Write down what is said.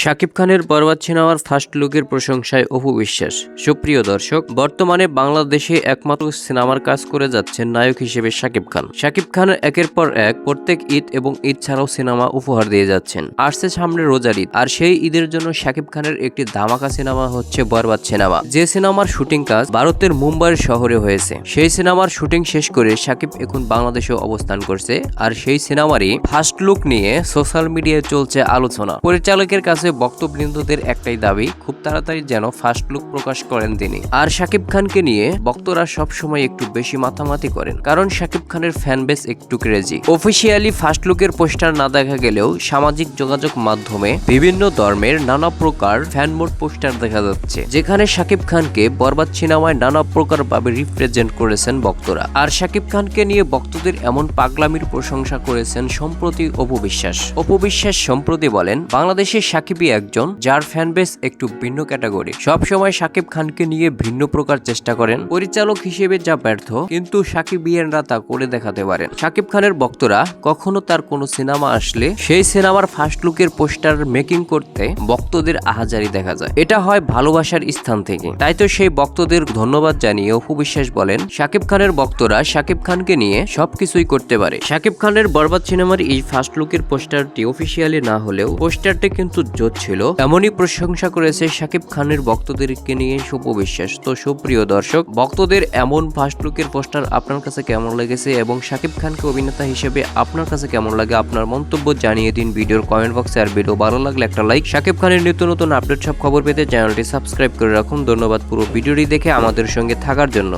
শাকিব খানের বরবাদ সিনেমার ফার্স্ট লুকের প্রশংসায় অপু বিশ্বাস। সুপ্রিয় দর্শক, বর্তমানে বাংলাদেশে একমাত্র সিনেমার কাজ করে যাচ্ছেন নায়ক হিসেবে শাকিব খান। শাকিব খান একের পর এক প্রত্যেক ঈদ এবং ঈদ ছাড়াও সিনেমা উপহার দিয়ে যাচ্ছেন। আসছে সামনে রোজার ঈদ, আর সেই ঈদের জন্য শাকিব খানের একটি ধামাকা সিনেমা হচ্ছে বরবাদ সিনেমা। যে সিনেমার শুটিং কাজ ভারতের মুম্বাইয়ের শহরে হয়েছে। সেই সিনেমার শুটিং শেষ করে শাকিব এখন বাংলাদেশে অবস্থান করছে, আর সেই সিনেমারই ফার্স্ট লুক নিয়ে সোশ্যাল মিডিয়ায় চলছে আলোচনা। পরিচালকের কাছে বক্তবৃন্দদের একটাই দাবি, খুব তাড়াতাড়ি যেন ফার্স্ট লুক প্রকাশ করেন তিনি। আর শাকিব খানকে নিয়ে বক্তরা সব সময় একটু বেশি মাতামাতি করেন, কারণ শাকিব খানের ফ্যান বেস একটু ক্রেজি অফিসিয়ালি ফার্স্ট লুকের পোস্টার না দেখা গেলেও সামাজিক যোগাযোগ মাধ্যমে বিভিন্ন ধর্মের নানা প্রকার ফ্যান মোড পোস্টার দেখা যাচ্ছে, যেখানে শাকিব খানকে বরবাদ সিনেমায় নানা প্রকার ভাবে রিপ্রেজেন্ট করেছেন বক্তরা। আর শাকিব খানকে নিয়ে ভক্তদের এমন পাগলামির প্রশংসা করেছেন সম্প্রতি অপবিশ্বাস অপবিশ্বাস সম্প্রতি বলেন বাংলাদেশের সাকিবই একজন যার ফ্যান বেস একটু ভিন্ন ক্যাটাগরি সব সময় শাকিব খানকে নিয়ে ভিন্ন প্রকার চেষ্টা করেন। পরিচালক হিসেবে যা ব্যর্থ, কিন্তু সাকিবিয়ানরা তা করে দেখাতে পারেন। শাকিব খানের ভক্তরা কখনো তার কোনো সিনেমা আসলে সেই সিনেমার ফার্স্ট লুকের পোস্টার মেকিং করতে ভক্তদের আহাজারি দেখা যায়। এটা হয় ভালোবাসার স্থান থেকে। তাই তো সেই ভক্তদের ধন্যবাদ জানিয়ে অপু বিশ্বাস বলেন, সাকিব খানের ভক্তরা সাকিব খানকে নিয়ে সবকিছুই করতে পারে। সাকিব খানের বরবাদ সিনেমার এই ফার্স্ট লুকের পোস্টারটি অফিসিয়ালি না হলেও পোস্টারটি কিন্তু জোট ছিল এমনই প্রশংসা করেছে শাকিব খানের ভক্তদেরকে নিয়ে শুভ বিশ্বাস তো সুপ্রিয় দর্শক, ভক্তদের এমন ফার্স্ট লুকের পোস্টার আপনার কাছে কেমন লেগেছে এবং শাকিব খানকে অভিনেতা হিসেবে আপনার কাছে কেমন লাগে আপনার মন্তব্য জানিয়ে দিন ভিডিওর কমেন্ট বক্সে আর ভিডিও ভালো লাগলে একটা লাইক শাকিব খানের নিত্য নতুন আপডেট সব খবর পেতে চ্যানেলটি সাবস্ক্রাইব করে রাখুন। ধন্যবাদ পুরো ভিডিওটি দেখে আমাদের সঙ্গে থাকার জন্য।